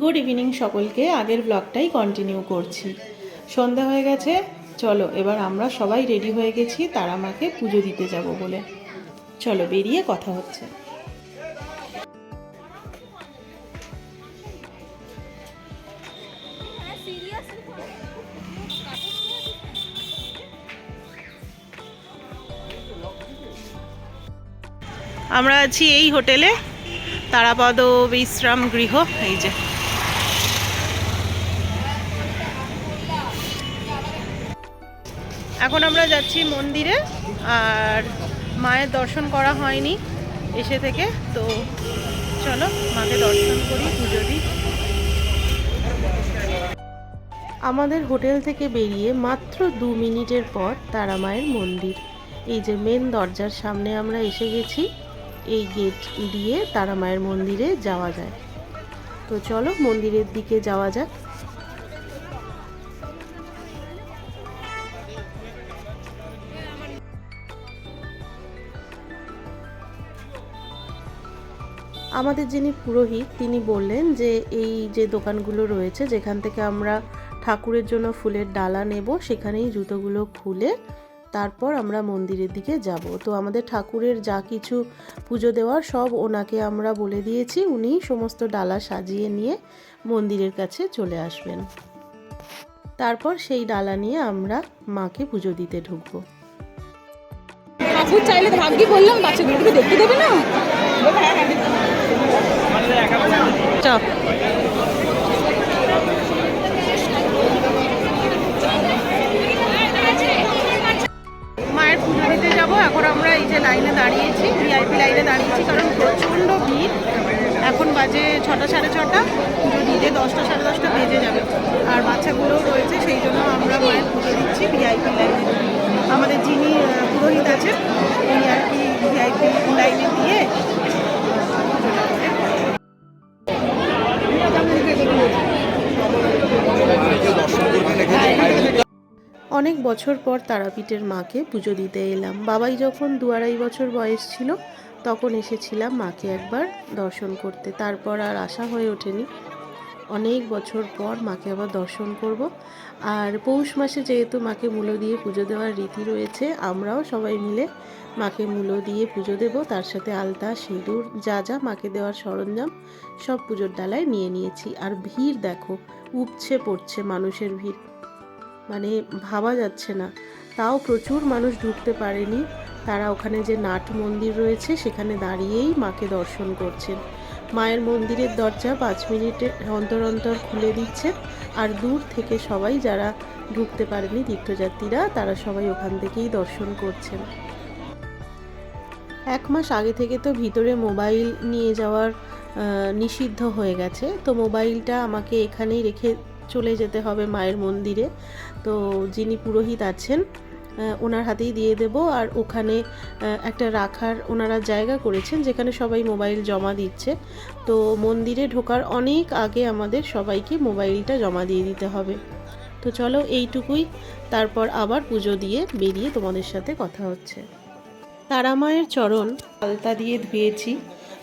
Good evening সকলকে, আগের ব্লগটাই continue করছি। সন্ধ্যা হয়ে গেছে, চলো এবার আমরা সবাই রেডি হয়ে গেছি তারা মাকে পুজো দিতে যাব বলে। চলো বেরিয়ে কথা হচ্ছে। আমরা আছি এই হোটেলে, তারাপদ বিশ্রাম গৃহ, এই যে। এখন আমরা যাচ্ছি মন্দিরে আর মায়ের দর্শন করা হয়নি এসে থেকে, তো চলো মাকে দর্শন করি, পুজো দিই। আমাদের হোটেল থেকে বেরিয়ে মাত্র দু মিনিটের পর তারা মায়ের মন্দির। এই যে মেন দরজার সামনে আমরা এসে গেছি, এই গেট দিয়ে তারা মায়ের মন্দিরে যাওয়া যায়। তো চলো মন্দিরের দিকে যাওয়া যাক। আমাদের যিনি পুরোহিত, তিনি বললেন যে এই যে দোকানগুলো রয়েছে, যেখান থেকে আমরা ঠাকুরের জন্য ফুলের ডালা নেব, সেখানেই জুতোগুলো খুলে তারপর আমরা মন্দিরের দিকে যাব। তো আমাদের ঠাকুরের যা কিছু পুজো দেওয়ার সব ওনাকে আমরা বলে দিয়েছি, উনি সমস্ত ডালা সাজিয়ে নিয়ে মন্দিরের কাছে চলে আসবেন। তারপর সেই ডালা নিয়ে আমরা মাকে পুজো দিতে ঢুকবো। ঠাকুর চাইলে ভাগ্যি বললাম, বাচ্চাগুলোকে দেখতে দেবে না। মায়ের পুজো দিতে যাব। এখন আমরা এই যে লাইনে দাঁড়িয়েছি ভিআইপি লাইনে দাঁড়িয়েছি, কারণ প্রচণ্ড ভিড়। এখন বাজে ছটা সাড়ে ছটা, পুজো দিতে দশটা সাড়ে দশটা বেজে যাবে। আর বাচ্চাগুলোও রয়েছে, সেই জন্য আমরা মায়ের পুজো দিচ্ছি ভিআইপি লাইনে। আমাদের যিনি পুরোহিত আছেন, উনি আর কি ভিআইপি লাইনে দিয়ে অনেক বছর পর তারাপীঠের মাকে পুজো দিতে এলাম। বাবাই যখন দু আড়াই বছর বয়স ছিল, তখন এসেছিলাম মাকে একবার দর্শন করতে। তারপর আর আশা হয়ে ওঠেনি। অনেক বছর পর মাকে আবার দর্শন করব। আর পৌষ মাসে যেহেতু মাকে মূলো দিয়ে পুজো দেওয়ার রীতি রয়েছে, আমরাও সবাই মিলে মাকে মূলো দিয়ে পুজো দেব। তার সাথে আলতা, সিঁদুর, যা যা মাকে দেওয়ার সরঞ্জাম, সব পুজোর ডালায় নিয়ে নিয়েছি। আর ভিড় দেখো, উপছে পড়ছে মানুষের ভিড়। মানে ভাবা যাচ্ছে না। তাও প্রচুর মানুষ ঢুকতে পারেনি। তারা ওখানে যে নাট মন্দির রয়েছে, সেখানে দাঁড়িয়েই মাকে দর্শন করছেন। মায়ের মন্দিরের দরজা পাঁচ মিনিটে অন্তর অন্তর খুলে দিচ্ছে। আর দূর থেকে সবাই যারা ঢুকতে পারেনি, তীর্থযাত্রীরা, তারা সবাই ওখান থেকেই দর্শন করছেন। এক মাস আগে থেকে তো ভিতরে মোবাইল নিয়ে যাওয়ার নিষিদ্ধ হয়ে গেছে। তো মোবাইলটা আমাকে এখানেই রেখে চলে যেতে হবে মায়ের মন্দিরে। তো যিনি পুরোহিত আছেন ওনার হাতেই দিয়ে দেব। আর ওখানে একটা রাখার ওনারা জায়গা করেছেন, যেখানে সবাই মোবাইল জমা দিচ্ছে। তো মন্দিরে ঢোকার অনেক আগে আমাদের সবাইকে মোবাইলটা জমা দিয়ে দিতে হবে। তো চলো এইটুকুই। তারপর আবার পুজো দিয়ে বেরিয়ে তোমাদের সাথে কথা হচ্ছে। তারা মায়ের চরণ আলতা দিয়ে ধুয়েছি।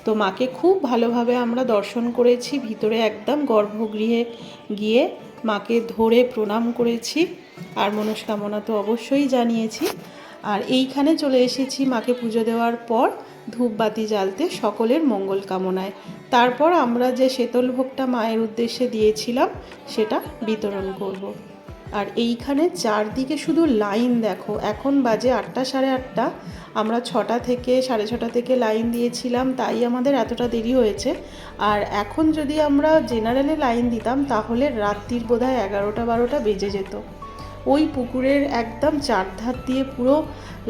তো মাকে খুব ভালোভাবে আমরা দর্শন করেছি, ভিতরে একদম গর্ভগৃহে গিয়ে মাকে ধরে প্রণাম করেছি আর মনস্কামনা তো অবশ্যই জানিয়েছি। আর এইখানে চলে এসেছি মাকে পুজো দেওয়ার পর ধূপবাতি জ্বালতে সকলের মঙ্গল কামনায়। তারপর আমরা যে শীতল ভোগটা মায়ের উদ্দেশ্যে দিয়েছিলাম, সেটা বিতরণ করব। আর এইখানে চারদিকে শুধু লাইন দেখো, এখন বাজে আটটা সাড়ে আটটা। আমরা ছটা থেকে সাড়ে ছটা থেকে লাইন দিয়েছিলাম, তাই আমাদের এতটা দেরি হয়েছে। আর এখন যদি আমরা জেনারেলে লাইন দিতাম, তাহলে রাত্রির বোধহয় এগারোটা বারোটা বেজে যেত। ওই পুকুরের একদম চারধার দিয়ে পুরো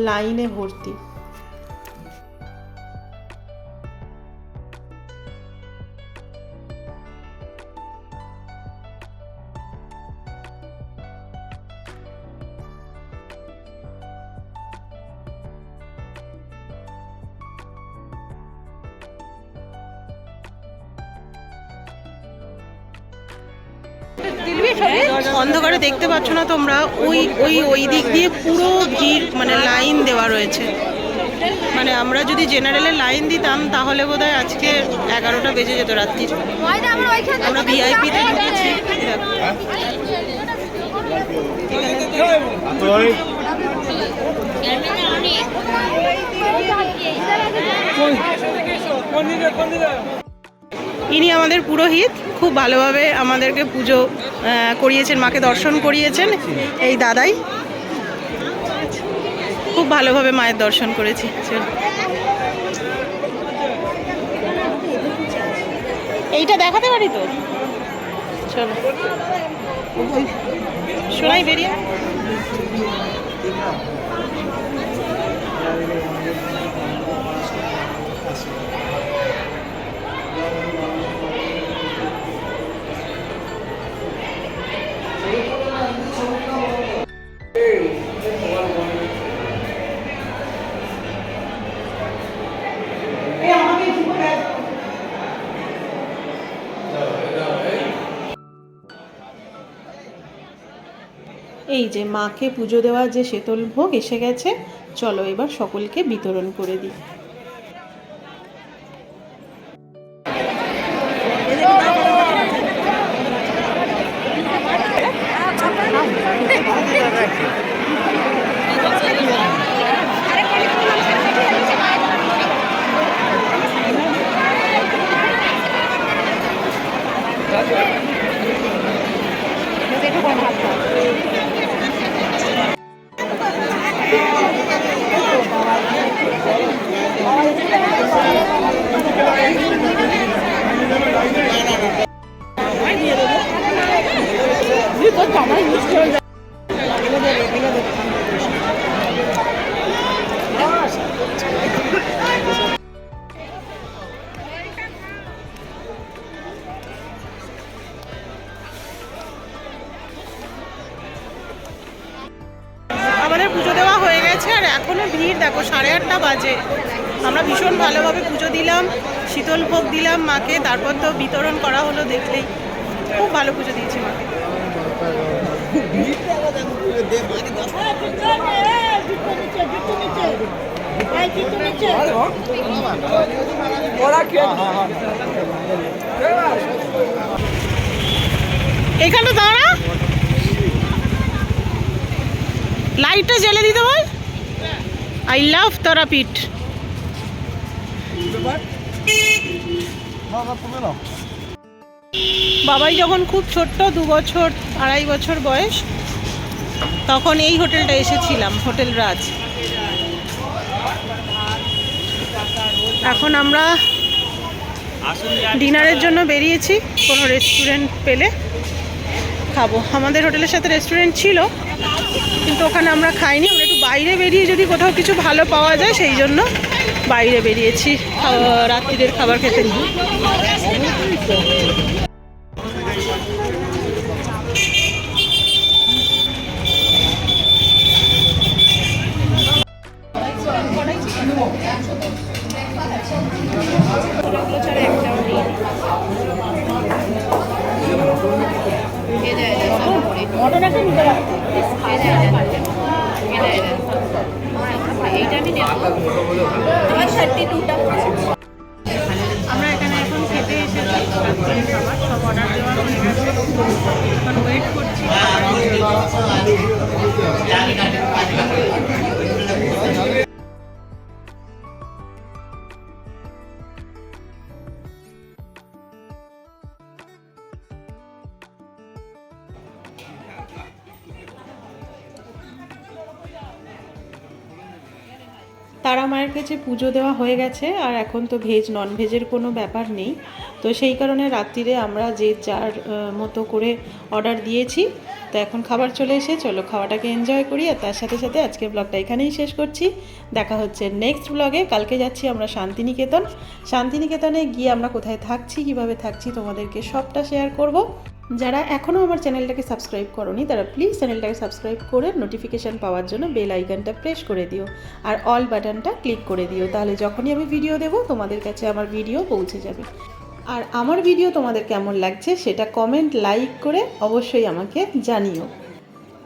লাইনে ভর্তি। অন্ধকারে দেখতে পাচ্ছ না তোমরা ওই ওই ওই দিক দিয়ে পুরো ভিড় মানে লাইন দেওয়া রয়েছে। মানে আমরা যদি জেনারেলে লাইন দিতাম তাহলে বোধহয় আজকে এগারোটা বেজে যেত রাত্রির আমরা ভিআইপিতে ঢুকেছি। ইনি আমাদের পুরোহিত, খুব ভালোভাবে আমাদেরকে পুজো করিয়েছেন, মাকে দর্শন করিয়েছেন, এই দাদাই। খুব ভালোভাবে মায়ের দর্শন করেছি। এইটা দেখাতে পারি তো? চলো। শোনাই বেরিয়ে। এই যে মাকে পুজো দেওয়া যে শীতল ভোগ এসে গেছে, চলো এবার সকলকে বিতরণ করে দিই। হয়ে গেছে আর এখনও ভিড়, দেখো, সাড়ে আটটা বাজে। আমরা ভীষণ ভালোভাবে পুজো দিলাম, শীতল ভোগ দিলাম মাকে, তারপর তো বিতরণ করা হলো দেখলেই। খুব ভালো পুজো দিয়েছি মাকে এখানে দাঁড়া। লাইটটা জ্বেলে দিতে বল। I love Tarapith. বাবাই যখন খুব ছোট্ট, দু বছর, আড়াই বছর বয়স, তখন এই হোটেলটা এসেছিলাম, হোটেল রাজ। এখন আমরা ডিনারের জন্য বেরিয়েছি, কোনো রেস্টুরেন্ট পেলে খাব। আমাদের হোটেলের সাথে রেস্টুরেন্ট ছিল, কিন্তু ওখানে আমরা খাইনি, আমরা বাইরে বেরিয়ে যদি কোথাও কিছু ভালো পাওয়া যায় সেই জন্য বাইরে বেরিয়েছি রাত্রিরের খাবার খেতে আমরা এখানে এখন খেতে এসেছি। রাত্রিরের খাবার সব অর্ডার দেওয়া হয়ে গেছে এখন ওয়েট করছি তারা মায়ের কাছে পুজো দেওয়া হয়ে গেছে, আর এখন তো ভেজ নন ভেজের কোনো ব্যাপার নেই। তো সেই কারণে রাত্রিরে আমরা যে যার মতো করে অর্ডার দিয়েছি, তো এখন খাবার চলে এসে চলো খাওয়াটাকে এনজয় করি, আর তার সাথে সাথে আজকে ব্লগটা এখানেই শেষ করছি। দেখা হচ্ছে নেক্সট ব্লগে কালকে যাচ্ছি আমরা শান্তিনিকেতন। শান্তিনিকেতনে গিয়ে আমরা কোথায় থাকছি, কীভাবে থাকছি তোমাদেরকে সবটা শেয়ার করব। যারা এখনও আমার চ্যানেলটাকে সাবস্ক্রাইব করনি, তারা প্লিজ চ্যানেলটাকে সাবস্ক্রাইব করে নোটিফিকেশান পাওয়ার জন্য বেল আইকনটা প্রেস করে দিও। আর অল বাটনটা ক্লিক করে দিও, তাহলে যখনই আমি ভিডিও দেবো, তোমাদের কাছে আমার ভিডিও পৌঁছে যাবে। আর আমার ভিডিও তোমাদের কেমন লাগছে, সেটা কমেন্ট লাইক করে অবশ্যই আমাকে জানিও।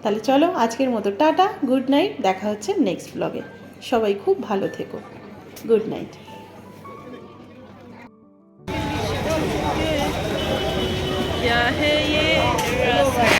তাহলে চলো, আজকের মতো টাটা গুড নাইট দেখা হচ্ছে নেক্সট ব্লগে সবাই খুব ভালো থেকো। Good night yeah, hey, yeah.